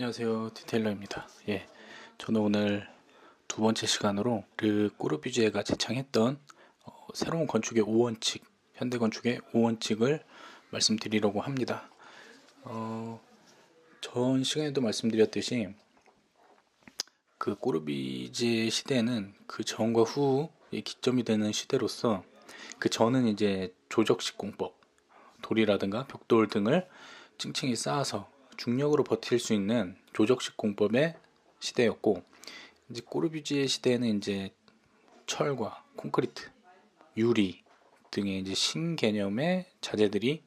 안녕하세요. 디테일러입니다. 예 저는 오늘 두 번째 시간으로 르 꼬르비제가 제창했던 어, 새로운 건축의 5원칙 현대 건축의 5원칙을 말씀드리려고 합니다. 어, 전 시간에도 말씀드렸듯이 그 꼬르비제 시대는 그 전과 후의 기점이 되는 시대로서 그 전은 이제 조적식 공법 돌이라든가 벽돌 등을 층층이 쌓아서 중력으로 버틸 수 있는 조적식 공법의 시대였고 이제 꼬르비지의 시대에는 이제 철과 콘크리트, 유리 등의 이제 신개념의 자재들이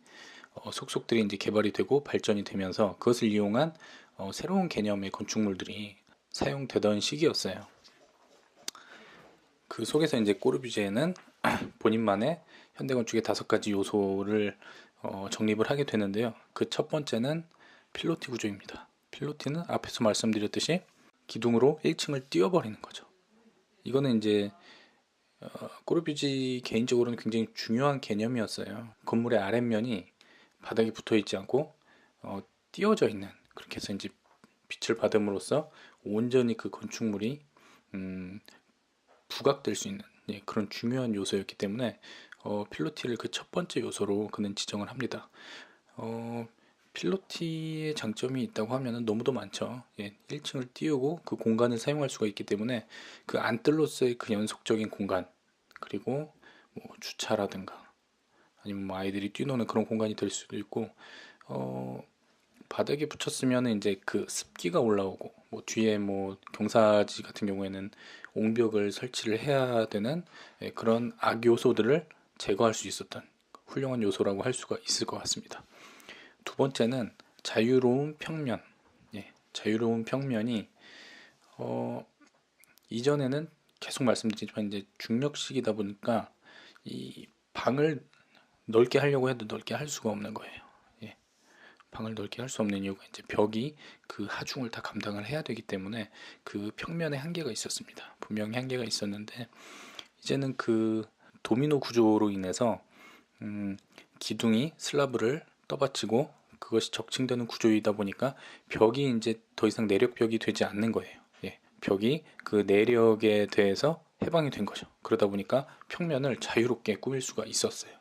어, 속속들이 이제 개발이 되고 발전이 되면서 그것을 이용한 어, 새로운 개념의 건축물들이 사용되던 시기였어요. 그 속에서 이제 꼬르비제는 본인만의 현대 건축의 다섯 가지 요소를 어, 정립을 하게 되는데요. 그 첫 번째는 필로티 구조입니다. 필로티는 앞에서 말씀드렸듯이 기둥으로 1층을 띄워버리는 거죠. 이거는 이제 어, 꼬르비지 개인적으로는 굉장히 중요한 개념이었어요. 건물의 아랫면이 바닥에 붙어 있지 않고 어, 띄워져 있는 그렇게 해서 이제 빛을 받음으로써 온전히 그 건축물이 음, 부각될 수 있는 예, 그런 중요한 요소였기 때문에 어, 필로티를 그 첫 번째 요소로 그는 지정을 합니다. 어, 필로티의 장점이 있다고 하면 너무도 많죠. 예, 1층을 띄우고 그 공간을 사용할 수가 있기 때문에 그 안뜰로서의 그 연속적인 공간 그리고 뭐 주차라든가 아니면 뭐 아이들이 뛰노는 그런 공간이 될 수도 있고 어, 바닥에 붙였으면 이제 그 습기가 올라오고 뭐 뒤에 뭐 경사지 같은 경우에는 옹벽을 설치를 해야 되는 예, 그런 악 요소들을 제거할 수 있었던 훌륭한 요소라고 할 수가 있을 것 같습니다. 두 번째는 자유로운 평면. 예, 자유로운 평면이 어, 이전에는 계속 말씀드리지만 이제 중력식이다 보니까 이 방을 넓게 하려고 해도 넓게 할 수가 없는 거예요. 예, 방을 넓게 할 수 없는 이유가 이제 벽이 그 하중을 다 감당을 해야 되기 때문에 그 평면에 한계가 있었습니다. 분명히 한계가 있었는데 이제는 그 도미노 구조로 인해서 음, 기둥이 슬라브를 떠받치고 그것이 적층되는 구조이다 보니까 벽이 이제 더 이상 내력벽이 되지 않는 거예요. 예, 벽이 그 내력에 대해서 해방이 된 거죠. 그러다 보니까 평면을 자유롭게 꾸밀 수가 있었어요.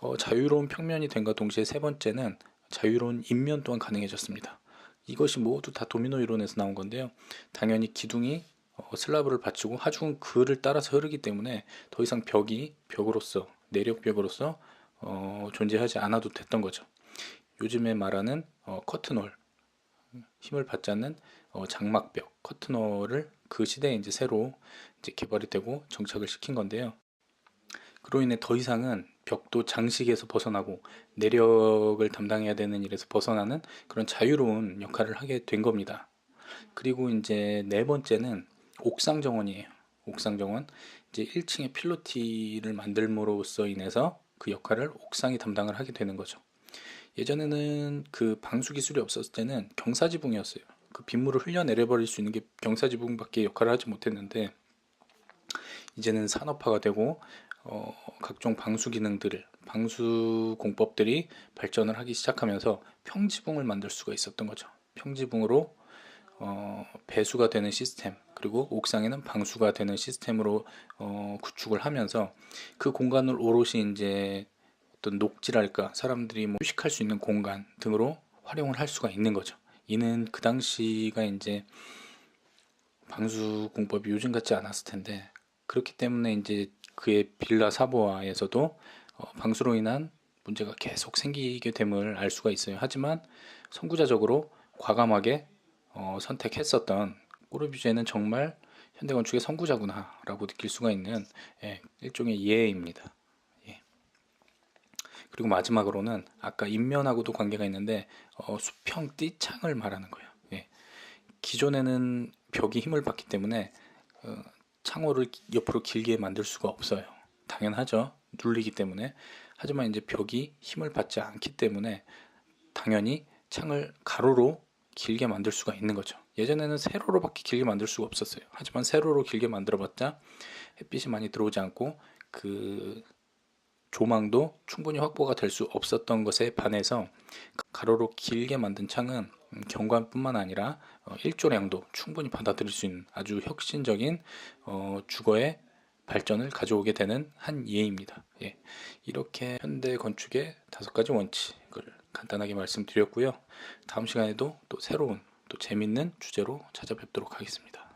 어, 자유로운 평면이 된과 동시에 세 번째는 자유로운 인면 또한 가능해졌습니다. 이것이 모두 다 도미노 이론에서 나온 건데요. 당연히 기둥이 어, 슬라브를 받치고 하중은 그를 따라서 흐르기 때문에 더 이상 벽이 벽으로서 내력벽으로서 어, 존재하지 않아도 됐던 거죠. 요즘에 말하는 어, 커튼홀 힘을 받지 않는 어, 장막벽 커튼홀을 그 시대에 이제 새로 이제 개발이 되고 정착을 시킨 건데요. 그로 인해 더 이상은 벽도 장식에서 벗어나고 내력을 담당해야 되는 일에서 벗어나는 그런 자유로운 역할을 하게 된 겁니다. 그리고 이제 네 번째는 옥상 정원이에요. 옥상 정원 이제 1층에 필로티를 만들므로써 인해서 그 역할을 옥상이 담당을 하게 되는 거죠. 예전에는 그 방수 기술이 없었을 때는 경사지붕이었어요. 그 빗물을 흘려내려버릴 수 있는 게 경사지붕밖에 역할을 하지 못했는데 이제는 산업화가 되고 어, 각종 방수 기능들을 방수 공법들이 발전을 하기 시작하면서 평지붕을 만들 수가 있었던 거죠. 평지붕으로 어, 배수가 되는 시스템 그리고 옥상에는 방수가 되는 시스템으로 어, 구축을 하면서 그 공간을 오롯이 이제 어떤 녹지랄까 사람들이 뭐 휴식할 수 있는 공간 등으로 활용을 할 수가 있는 거죠. 이는 그 당시가 이제 방수 공법이 요즘 같지 않았을 텐데 그렇기 때문에 이제 그의 빌라 사보아에서도 어, 방수로 인한 문제가 계속 생기게 됨을 알 수가 있어요. 하지만 선구자적으로 과감하게 어, 선택했었던 꼬르비제는 정말 현대건축의 선구자구나라고 느낄 수가 있는 예, 일종의 예입니다. 예. 그리고 마지막으로는 아까 인면하고도 관계가 있는데 어, 수평 띠창을 말하는 거예요. 예. 기존에는 벽이 힘을 받기 때문에 어, 창호를 옆으로 길게 만들 수가 없어요. 당연하죠. 눌리기 때문에. 하지만 이제 벽이 힘을 받지 않기 때문에 당연히 창을 가로로 길게 만들 수가 있는 거죠. 예전에는 세로로밖에 길게 만들 수가 없었어요. 하지만 세로로 길게 만들어봤자 햇빛이 많이 들어오지 않고 그 조망도 충분히 확보가 될 수 없었던 것에 반해서 가로로 길게 만든 창은 음, 경관뿐만 아니라 어, 일조량도 충분히 받아들일 수 있는 아주 혁신적인 어, 주거의 발전을 가져오게 되는 한 예입니다. 예. 이렇게 현대 건축의 다섯 가지 원칙을 간단하게 말씀드렸고요. 다음 시간에도 또 새로운 또 재밌는 주제로 찾아뵙도록 하겠습니다.